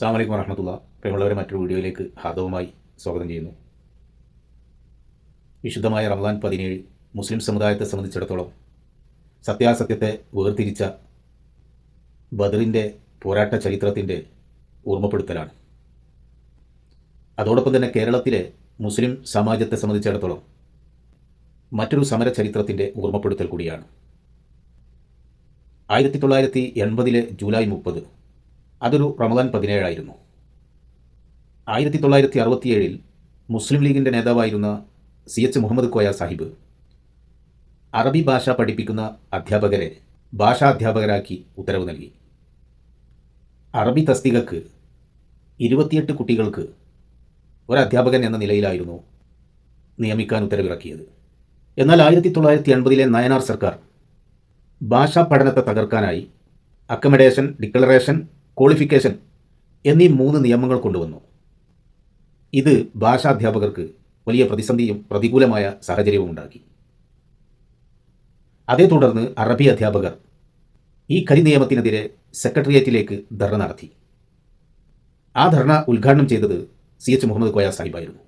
സാമലൈക്കും വറഹമത്തുള്ള. പ്രിയമുള്ളവരെ മറ്റൊരു വീഡിയോയിലേക്ക് ഹാർദവുമായി സ്വാഗതം ചെയ്യുന്നു. വിശുദ്ധമായ റമദാൻ പതിനേഴ് മുസ്ലിം സമുദായത്തെ സംബന്ധിച്ചിടത്തോളം സത്യാസത്യത്തെ വേർതിരിച്ച ബദറിന്റെ പോരാട്ട ചരിത്രത്തിന്റെ ഓർമ്മപ്പെടുത്തലാണ്. അതോടൊപ്പം തന്നെ കേരളത്തിലെ മുസ്ലിം സമാജത്തെ സംബന്ധിച്ചിടത്തോളം മറ്റൊരു സമര ചരിത്രത്തിന്റെ ഓർമ്മപ്പെടുത്തൽ കൂടിയാണ്. ആയിരത്തി തൊള്ളായിരത്തി എൺപതിലെ ജൂലൈ മുപ്പത് അതൊരു റമദാൻ പതിനേഴായിരുന്നു. ആയിരത്തി തൊള്ളായിരത്തി അറുപത്തിയേഴിൽ മുസ്ലിം ലീഗിന്റെ നേതാവായിരുന്ന സി എച്ച് മുഹമ്മദ് കോയ സാഹിബ് അറബി ഭാഷ പഠിപ്പിക്കുന്ന അധ്യാപകരെ ഭാഷാധ്യാപകരാക്കി ഉത്തരവ് നൽകി. അറബി തസ്തികക്ക് ഇരുപത്തിയെട്ട് കുട്ടികൾക്ക് ഒരധ്യാപകൻ എന്ന നിലയിലായിരുന്നു നിയമിക്കാൻ ഉത്തരവിറക്കിയത്. എന്നാൽ ആയിരത്തി തൊള്ളായിരത്തി എൺപതിലെ നയനാർ സർക്കാർ ഭാഷാ പഠനത്തെ തകർക്കാനായി അക്കമഡേഷൻ ഡിക്ലറേഷൻ ക്വാളിഫിക്കേഷൻ എന്നീ മൂന്ന് നിയമങ്ങൾ കൊണ്ടുവന്നു. ഇത് ഭാഷാധ്യാപകർക്ക് വലിയ പ്രതിസന്ധിയും പ്രതികൂലമായ സാഹചര്യവും ഉണ്ടാക്കി. അതേ തുടർന്ന് അറബി അധ്യാപകർ ഈ കരിനിയമത്തിനെതിരെ സെക്രട്ടേറിയറ്റിലേക്ക് ധർണ നടത്തി. ആ ധർണ ഉദ്ഘാടനം ചെയ്തത് സി എച്ച് മുഹമ്മദ് കോയ സാഹിബായിരുന്നു.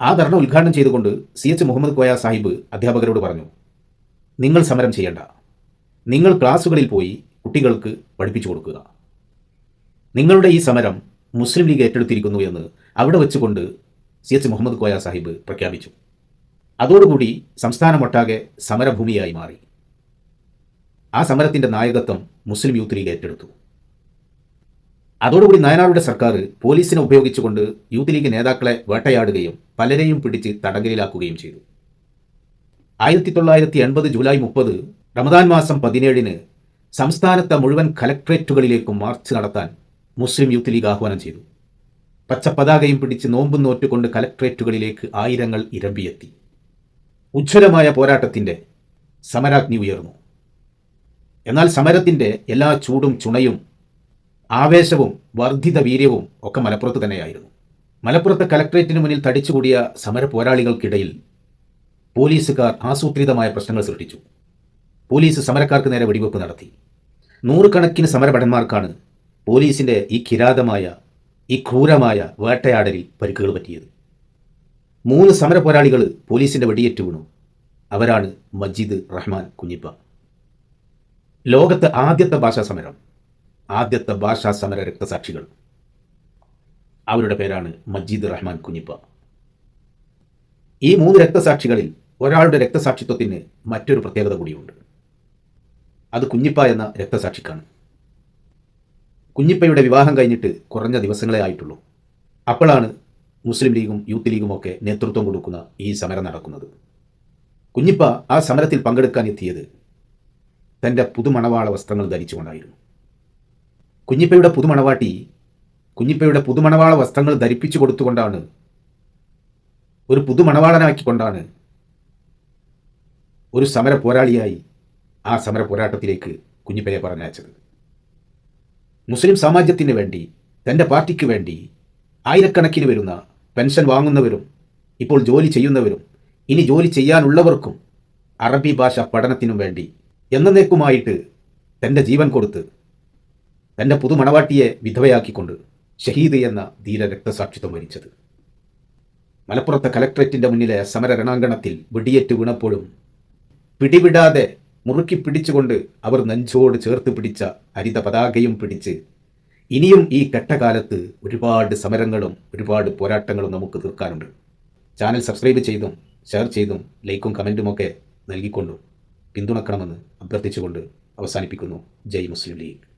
ആ ധർണ ഉദ്ഘാടനം ചെയ്തുകൊണ്ട് സി എച്ച് മുഹമ്മദ് കോയ സാഹിബ് അധ്യാപകരോട് പറഞ്ഞു നിങ്ങൾ സമരം ചെയ്യേണ്ട. നിങ്ങൾ ക്ലാസ്സുകളിൽ പോയി കുട്ടികൾക്ക് പഠിപ്പിച്ചു കൊടുക്കുക. നിങ്ങളുടെ ഈ സമരം മുസ്ലിം ലീഗ് ഏറ്റെടുത്തിരിക്കുന്നു എന്ന് അവിടെ വെച്ചുകൊണ്ട് സി എച്ച് മുഹമ്മദ് കോയ സാഹിബ് പ്രഖ്യാപിച്ചു. അതോടുകൂടി സംസ്ഥാനമൊട്ടാകെ സമരഭൂമിയായി മാറി. ആ സമരത്തിന്റെ നായകത്വം മുസ്ലിം യൂത്ത് ലീഗ് ഏറ്റെടുത്തു. അതോടുകൂടി നയനാറുടെ സർക്കാർ പോലീസിനെ ഉപയോഗിച്ചുകൊണ്ട് യൂത്ത് ലീഗ് നേതാക്കളെ വേട്ടയാടുകയും പലരെയും പിടിച്ച് തടങ്കലിലാക്കുകയും ചെയ്തു. ആയിരത്തി തൊള്ളായിരത്തി എൺപത് ജൂലൈ മുപ്പത് റമദാൻ മാസം പതിനേഴിന് സംസ്ഥാനത്തെ മുഴുവൻ കലക്ട്രേറ്റുകളിലേക്കും മാർച്ച് നടത്താൻ മുസ്ലിം യൂത്ത് ലീഗ് ആഹ്വാനം ചെയ്തു. പച്ചപ്പതാകയും പിടിച്ച് നോമ്പും നോറ്റുകൊണ്ട് കലക്ട്രേറ്റുകളിലേക്ക് ആയിരങ്ങൾ ഇരമ്പിയെത്തി. ഉജ്ജ്വലമായ പോരാട്ടത്തിന്റെ സമരാഗ്നി ഉയർന്നു. എന്നാൽ സമരത്തിന്റെ എല്ലാ ചൂടും ചുണയും ആവേശവും വർദ്ധിത വീര്യവും ഒക്കെ മലപ്പുറത്ത് തന്നെയായിരുന്നു. മലപ്പുറത്തെ കലക്ട്രേറ്റിന് മുന്നിൽ തടിച്ചുകൂടിയ സമര പോരാളികൾക്കിടയിൽ പോലീസുകാർ ആസൂത്രിതമായ പ്രശ്നങ്ങൾ സൃഷ്ടിച്ചു. പോലീസ് സമരക്കാർക്ക് നേരെ വെടിവെപ്പ് നടത്തി. നൂറുകണക്കിന് സമരഭടന്മാർക്കാണ് പോലീസിന്റെ ഈ കിരാതമായ ഈ ക്രൂരമായ വേട്ടയാടലിൽ പരിക്കുകൾ പറ്റിയത്. മൂന്ന് സമര പോരാളികൾ പോലീസിന്റെ വെടിയേറ്റു വീണു. അവരാണ് മജീദ് റഹ്മാൻ കുഞ്ഞിപ്പ. ലോകത്തെ ആദ്യത്തെ ഭാഷാ സമരം ആദ്യത്തെ ഭാഷാ സമര രക്തസാക്ഷികൾ. അവരുടെ പേരാണ് മജീദ് റഹ്മാൻ കുഞ്ഞിപ്പ. ഈ മൂന്ന് രക്തസാക്ഷികളിൽ ഒരാളുടെ രക്തസാക്ഷിത്വത്തിന് മറ്റൊരു പ്രത്യേകത കൂടിയുണ്ട്. അത് കുഞ്ഞിപ്പ എന്ന രക്തസാക്ഷിക്കാണ്. കുഞ്ഞിപ്പയുടെ വിവാഹം കഴിഞ്ഞിട്ട് കുറഞ്ഞ ദിവസങ്ങളെ ആയിട്ടുള്ളൂ. അപ്പോഴാണ് മുസ്ലിം ലീഗും യൂത്ത് ലീഗും ഒക്കെ നേതൃത്വം കൊടുക്കുന്ന ഈ സമരം നടക്കുന്നത്. കുഞ്ഞിപ്പ ആ സമരത്തിൽ പങ്കെടുക്കാൻ എത്തിയത് തന്റെ പുതുമണവാള വസ്ത്രങ്ങൾ ധരിച്ചുകൊണ്ടായിരുന്നു. കുഞ്ഞിപ്പയുടെ പുതുമണവാട്ടി കുഞ്ഞിപ്പയുടെ പുതുമണവാള വസ്ത്രങ്ങൾ ധരിപ്പിച്ചു കൊടുത്തുകൊണ്ടാണ് ഒരു പുതുമണവാളനാക്കിക്കൊണ്ടാണ് ഒരു സമര പോരാളിയായി ആ സമര പോരാട്ടത്തിലേക്ക് കുഞ്ഞിപ്പയെ പറഞ്ഞയച്ചത്. മുസ്ലിം സാമാജ്യത്തിന് വേണ്ടി തന്റെ പാർട്ടിക്ക് വേണ്ടി ആയിരക്കണക്കിന് വരുന്ന പെൻഷൻ വാങ്ങുന്നവരും ഇപ്പോൾ ജോലി ചെയ്യുന്നവരും ഇനി ജോലി ചെയ്യാനുള്ളവർക്കും അറബി ഭാഷ പഠനത്തിനും വേണ്ടി എന്നേക്കുമായിട്ട് തന്റെ ജീവൻ കൊടുത്ത് തന്റെ പുതുമണവാട്ടിയെ വിധവയാക്കിക്കൊണ്ട് ഷഹീദ് എന്ന ധീര രക്തസാക്ഷിത്വം വരിച്ചത്. മലപ്പുറത്തെ കലക്ട്രേറ്റിന്റെ മുന്നിലെ സമര രണാങ്കണത്തിൽ വെടിയേറ്റ് വീണപ്പോഴും പിടിവിടാതെ മുറുക്കി പിടിച്ചുകൊണ്ട് അവർ നെഞ്ചോട് ചേർത്ത് പിടിച്ച ഹരിത പതാകയും പിടിച്ച് ഇനിയും ഈ കെട്ടകാലത്ത് ഒരുപാട് സമരങ്ങളും ഒരുപാട് പോരാട്ടങ്ങളും നമുക്ക് തീർക്കാനുണ്ട്. ചാനൽ സബ്സ്ക്രൈബ് ചെയ്തും ഷെയർ ചെയ്തും ലൈക്കും കമന്റുമൊക്കെ നൽകിക്കൊണ്ടും പിന്തുണക്കണമെന്ന് അഭ്യർത്ഥിച്ചുകൊണ്ട് അവസാനിപ്പിക്കുന്നു. ജയ് മുസ്ലിം ലീഗ്.